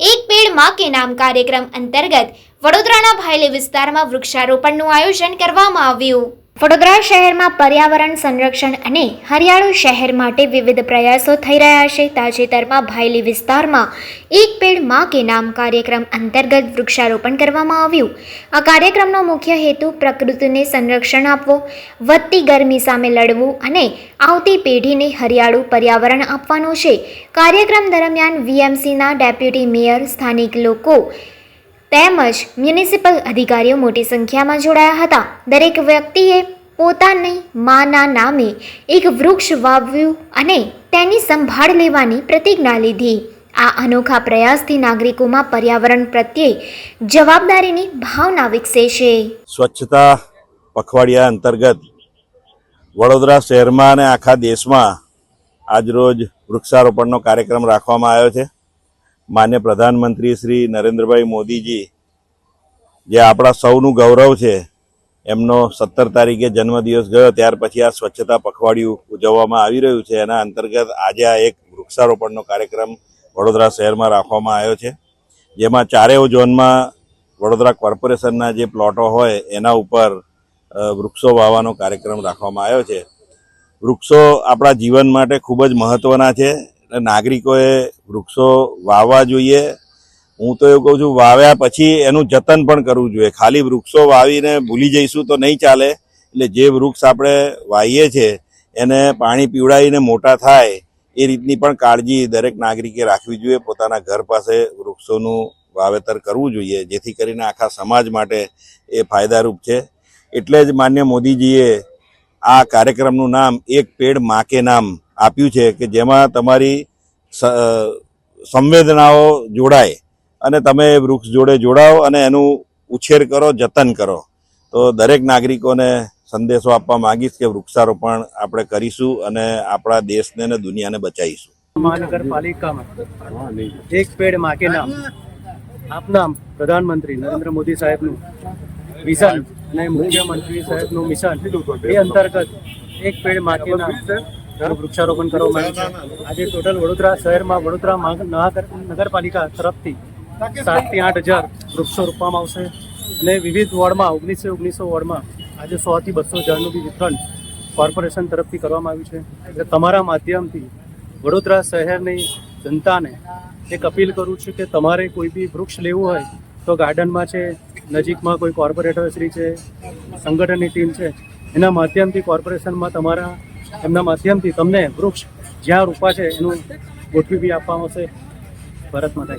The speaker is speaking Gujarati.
એક પેડમાં કે નામ કાર્યક્રમ અંતર્ગત વડોદરાના ભાયલી વિસ્તારમાં વૃક્ષારોપણનું આયોજન કરવામાં આવ્યું. વડોદરા શહેરમાં પર્યાવરણ સંરક્ષણ અને હરિયાળું શહેર માટે વિવિધ પ્રયાસો થઈ રહ્યા છે. તાજેતરમાં ભાયલી વિસ્તારમાં એક પેડમાં કે નામ કાર્યક્રમ અંતર્ગત વૃક્ષારોપણ કરવામાં આવ્યું. આ કાર્યક્રમનો મુખ્ય હેતુ પ્રકૃતિને સંરક્ષણ આપવો, વધતી ગરમી સામે લડવું અને આવતી પેઢીને હરિયાળું પર્યાવરણ આપવાનું છે. કાર્યક્રમ દરમિયાન વીએમસીના ડેપ્યુટી મેયર, સ્થાનિક લોકો તેમજ મ્યુનિસિપલ અધિકારીઓ મોટી સંખ્યામાં જોડાયા હતા. દરેક વ્યક્તિએ પોતાની માના નામે એક વૃક્ષ વાવ્યું અને તેની સંભાળ લેવાની પ્રતિજ્ઞા લીધી. આ અનોખા પ્રયાસથી નાગરિકોમાં પર્યાવરણ પ્રત્યે જવાબદારીની ભાવના વિકસે છે. સ્વચ્છતા પખવાડિયા અંતર્ગત વડોદરા શહેરમાં અને આખા દેશમાં આજરોજ વૃક્ષારોપણનો કાર્યક્રમ રાખવામાં આવ્યો છે. માન્ય પ્રધાનમંત્રી શ્રી નરેન્દ્રભાઈ મોદીજી, જે આપણા સૌનું ગૌરવ છે, એમનો સત્તર તારીખે જન્મદિવસ ગયો, ત્યાર પછી આ સ્વચ્છતા પખવાડિયું ઉજવવામાં આવી રહ્યું છે. એના અંતર્ગત આજે આ એક વૃક્ષારોપણનો કાર્યક્રમ વડોદરા શહેરમાં રાખવામાં આવ્યો છે, જેમાં ચારેય ઝોનમાં વડોદરા કોર્પોરેશનના જે પ્લોટો હોય, એના ઉપર વૃક્ષો વાવવાનો કાર્યક્રમ રાખવામાં આવ્યો છે. વૃક્ષો આપણા જીવન માટે ખૂબ જ મહત્ત્વના છે. નાગરિકોએ વૃક્ષો વાવવા જોઈએ. હું તો એવું કહું છું, વાવ્યા પછી એનું જતન પણ કરવું જોઈએ. ખાલી વૃક્ષો વાવીને ભૂલી જઈશું તો નહીં ચાલે. એટલે જે વૃક્ષ આપણે વાવીએ છીએ એને પાણી પીવડાવીને મોટા થાય, એ રીતની પણ કાળજી દરેક નાગરિકે રાખવી જોઈએ. પોતાના ઘર પાસે વૃક્ષોનું વાવેતર કરવું જોઈએ, જેથી કરીને આખા સમાજ માટે એ ફાયદારૂપ છે. એટલે જ માન્ય મોદીજીએ આ કાર્યક્રમનું નામ, એક પેડ માકે નામ આપ્યું છે કે જેમાં તમારી સંવેદનાઓ જોડાય અને તમે વૃક્ષ જોડે જોડાઓ અને એનું ઉછેર કરો, જતન કરો. તો દરેક નાગરિકોને સંદેશો આપવા માંગીશ કે વૃક્ષારોપણ આપણે કરીશું અને આપણા દેશને અને દુનિયાને બચાવીશું. મહાનગરપાલિકામાં એક પેડ માકે નામ આપનામ પ્રધાનમંત્રી નરેન્દ્ર મોદી સાહેબનું મિશન અને મુખ્યમંત્રી સાહેબનું મિશન એ અંતર્ગત એક પેડ માકે નામ. વૃક્ષારોપણ કરવામાં આવ્યું છે. આજે ટોટલ વડોદરા શહેરમાં વડોદરા નગરપાલિકા તરફથી સાતથી આઠ હજાર વૃક્ષો રોપવામાં આવશે અને વિવિધ વોર્ડમાં, ઓગણીસો ઓગણીસો વોર્ડમાં આજે સોથી બસો હજારનું બી વિતરણ કોર્પોરેશન તરફથી કરવામાં આવ્યું છે. એટલે તમારા માધ્યમથી વડોદરા શહેરની જનતાને એક અપીલ કરું છું કે તમારે કોઈ બી વૃક્ષ લેવું હોય તો ગાર્ડનમાં છે, નજીકમાં કોઈ કોર્પોરેટર શ્રી છે, સંગઠનની ટીમ છે, એના માધ્યમથી કોર્પોરેશનમાં તમારા એમના માધ્યમથી તમને વૃક્ષ જ્યાં રૂપા છે એનું ગોઠવી બી આપવામાં આવશે ભારત માતા.